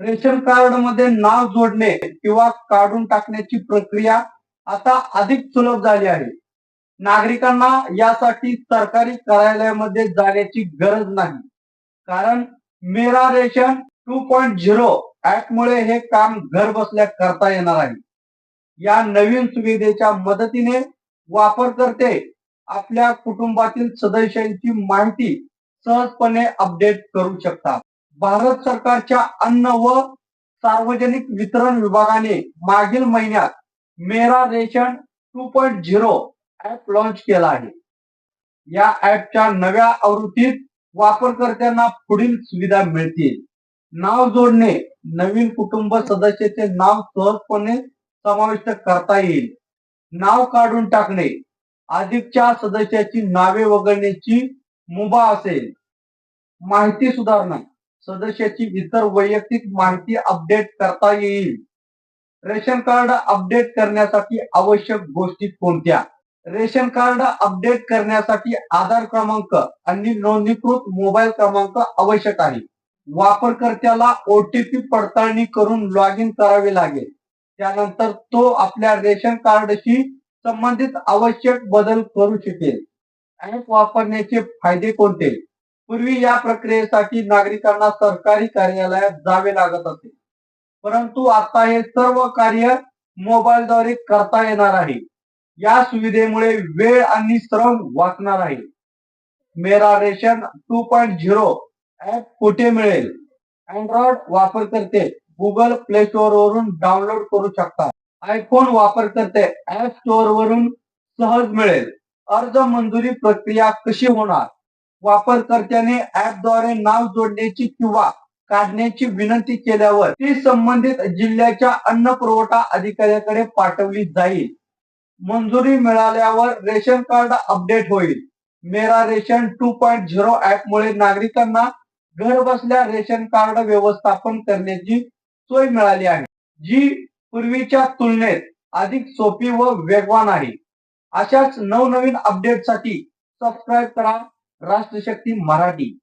Ration कार्डमध्ये नाव जोडणे किंवा काढून टाकण्याची प्रक्रिया आता अधिक सुलभ झाली आहे. नागरिकांना यासाठी सरकारी कार्यालयामध्ये जाण्याची गरज नाही. कारण Mera ration two point zero app मुळे हे काम घर बसल्या करता येणार आहे. या नवीन सुविधेच्या मदतीने वापरकर्ते आपल्या कुटुंबातील सदस्यांची माहिती सहजपणे अपडेट करू शकतात. भारत सरकारच्या अन्न व सार्वजनिक वितरण विभागाने मागील महिन्यात Mera ration two point zero app launch केला आहे. या ऍपच्या नव्या आवृत्तीत वापरकर्त्यांना पुढील सुविधा मिळतील. नाव जोडणे नवीन कुटुंब सदस्याचे नाव सहजपणे समाविष्ट करता येईल. नाव काढून टाकणे अधिकच्या सदस्याची नावे वगळण्याची मुभा असेल. माहिती सुधारणा सदस्याची इतर वैयक्तिक माहिती अपडेट करता येईल. रेशन कार्ड अपडेट करण्यासाठी आवश्यक गोष्टी कोणत्या? रेशन कार्ड अपडेट करण्यासाठी आधार क्रमांक आणि नोंदणीकृत मोबाईल क्रमांक आवश्यक आहे. वापरकर्त्याला ओटीपी पडताळणी करून लॉग इन करावे लागेल. त्यानंतर तो आपल्या रेशन कार्डशी संबंधित आवश्यक बदल करू शकेल. ऍप वापरण्याचे फायदे कोणते? पूर्वी या प्रक्रियेसाठी नागरिकांना सरकारी कार्यालयात जावे लागत असे. परंतु आता हे सर्व कार्य मोबाईलद्वारे करता येणार आहे. या सुविधेमुळे वेळ आणि श्रम वाचणार आहे. Mera ration two point zero app कुठे मिळेल? अँड्रॉइड वापरकर्ते गुगल प्ले स्टोअर वरून डाउनलोड करू शकतात आयफोन वापरकर्ते ऍप स्टोअर वरून सहज मिळेल. अर्ज मंजुरी प्रक्रिया कशी होणार? वापरकर्त्याने ऍपद्वारे नाव जोडण्याची किंवा काढण्याची विनंती केल्यावर ती संबंधित जिल्ह्याच्या अन्न पुरवठा अधिकाऱ्याकडे पाठवली जाईल. मंजुरी मिळाल्यावर रेशन कार्ड अपडेट होईल. Mera ration two point zero ऍपमुळे नागरिकांना घर बसल्या रेशन कार्ड व्यवस्थापन करण्याची सोय मिळाली आहे. जी पूर्वीच्या तुलनेत अधिक सोपी व वेगवान आहे. अशाच नवनवीन अपडेटसाठी सबस्क्राईब करा. राष्ट्रशक्ती मराठी.